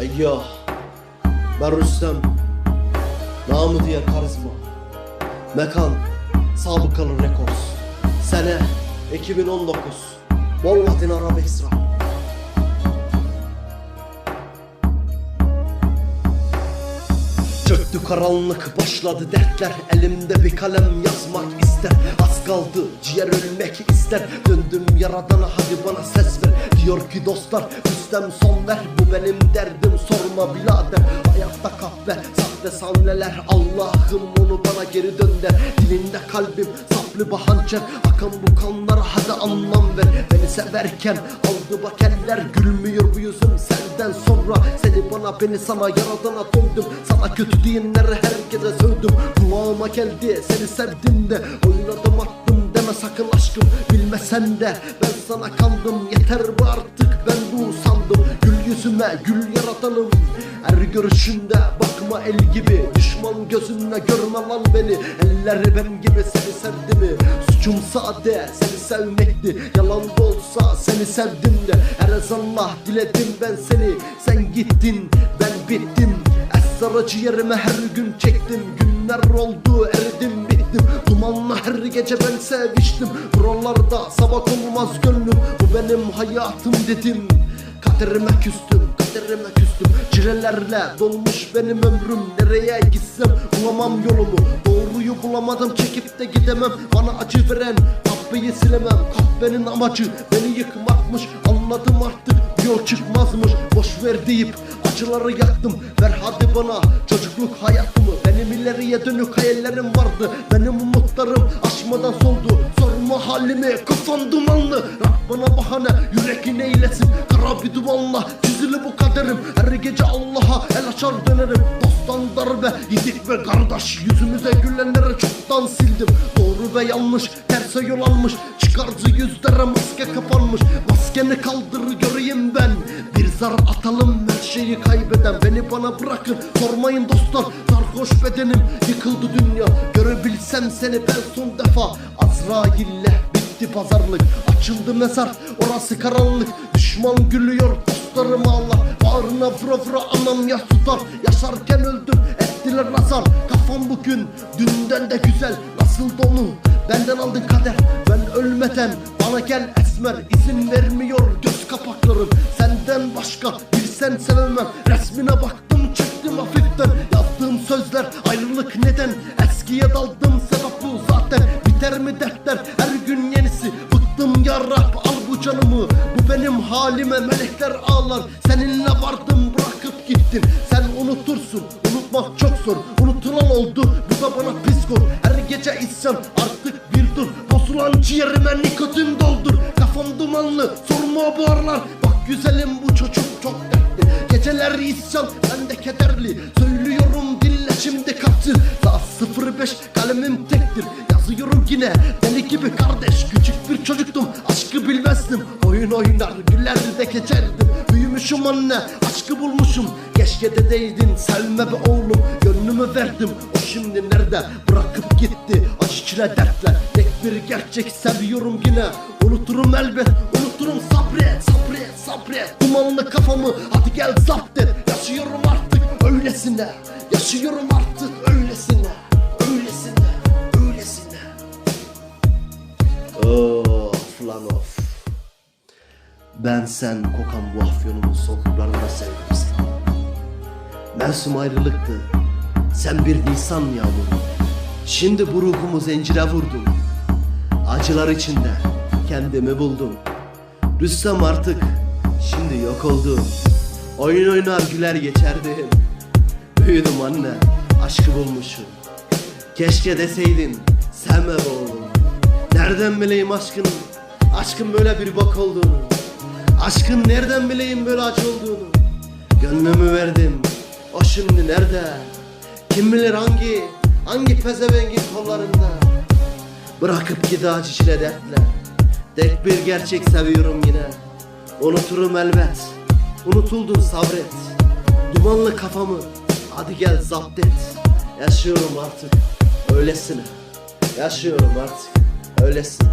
Ege Ben Rüstem. Namı diğer karizma Mekan Sabıkalı Records Sene 2019 Bolvatin Arab Extra Çöktü karanlık başladı dertler. Elimde bir kalem yazmak ister. Az kaldı ciğer ölmek ister. Döndüm yaradana hadi bana ses ver. Diyor ki dostlar Rüstem son ver. Bu benim derdim sorma birader. Hayatta kahve sahte sahneler. Allah'ım onu bana geri dön der Dilinde kalbim saplı bir hançer Akan bu kanlara hadi anlam ver. Beni severken aldı bak eller. Gülmüyor bu yüzüm senden sonra Seni bana beni sana yaradana döndüm Sana kötü diyenleri herkese sövdüm. Kulağıma geldi seni sevdim de Oynadım attım deme sakın aşkım. Bilmesen de ben sana kandım. Yeter bu artık ben bu sandım yüzüme gül yaratanım Her görüşünde bakma el gibi Düşman gözünle görme lan beni. Elleri benim gibi seni sevdi mi? Suçum sade seni sevmekti. Yalan da olsa seni sevdim de. Her ezanla diledim ben seni. Sen gittin ben bittim. Esrar ciğerime her gün çektim. Günler oldu eridim bittim. Dumanla her gece ben seviştim. Buralarda sabah olmaz gönlüm. Bu benim hayatım dedim Kaderime küstüm, kaderime küstüm. Çilelerle dolmuş benim ömrüm. Nereye gitsem bulamam yolumu. Doğruyu bulamadım çekip de gidemem. Bana acı veren kahveyi silemem. Kahvenin amacı beni yıkmakmış. Anladım artık yol çıkmazmış. Boş ver deyip acıları yaktım. Ver hadi bana çocukluk hayatımı Benim ileriye dönük hayallerim vardı. Benim umutlarım aşmadan soldu. Sorma halimi kafam dumanlı. Rab bana bahane yüreğin eylesin. Kara bir dumanla çizili bu kaderim. Her gece Allah'a el açar dönerim. Dosttan darbe yedik ve kardeş Yüzümüze gülenleri çoktan sildim. Doğru ve yanlış terse yol almış. Çıkarcı yüzlere maske kapanmış. Maskeni kaldır göreyim ben. Bir zar atalım her şeyi kaybeden. Beni bana bırakın sormayın dostlar Sarhoş bedenim yıkıldı dünya. Görebilsem seni ben son defa. Azrail'le bitti pazarlık. Açıldı mezar orası karanlık. Düşman gülüyor dostlarım ağlar. Bağrına vura vura anam yaş tutar. Yaşarken öldüm ettiler nazar. Kafam bugün dünden de güzel. Nasıl donu benden aldın kader. Ben ölmeden bana gel esmer. İzin vermiyor göz kapaklarım. Senden başka bir sen sevemem. Resmine Yazdığım sözler ayrılık neden? Eskiye daldım sebep bu zaten. Biter mi dertler? Her gün yenisi. Bıktım ya Rab al bu canımı. Bu benim halime melekler ağlar. Seninle vardım bırakıp gittin Sen unutursun unutmak çok zor. Unutulan oldu bu da bana pis kor. Her gece isyan artık bir dur. Bozulan ciğerime nikotin doldur. Kafam dumanlı sorma bu aralar Bak güzelim bu çocuk çok dertli. Geceler isyan ben de kederli. Söylüyorum dinle şimdi katil Saat 05 kalemim tektir. Yazıyorum yine deli gibi kardeş. Küçük bir çocuktum aşkı bilmezdim. Oyun oynar güler de geçerdim. Büyümüşüm anne aşkı bulmuşum. Keşke dedeydin sevme be oğlum. Gönlümü verdim o şimdi nerede? Bırakıp gitti acı dertler. Tek bir gerçek seviyorum yine. Unuturum elbet unuturum sabret sabret Dumanlı kafamı hadi gel zapt et. Yaşıyorum artık öylesine. Yaşıyorum artık öylesine. Öylesine. Öylesine. Of lan of. Ben sen kokan bu afyonumun sokaklarında sevdim seni. Mevsim ayrılıktı. Sen bir nisan yağmuru. Şimdi bu ruhumu zincire vurdum Acılar içinde kendimi buldum. Rüstem artık şimdi yok oldu Oyun oynar güler geçerdim Büyüdüm anne aşkı bulmuşum. Keşke deseydin sevme be oğlum Nereden bileyim aşkın Aşkın böyle bir bak olduğunu? Aşkın nereden bileyim böyle acı olduğunu? Gönlümü verdim O şimdi nerede? Kim bilir hangi Hangi pezevengin kollarında? Bırakıp gidi acı dertler. Tek bir gerçek seviyorum yine Unuturum elbet. Unutuldun sabret. Dumanlı kafamı. Hadi gel zapt et. Yaşıyorum artık. Öylesine Yaşıyorum artık. Öylesine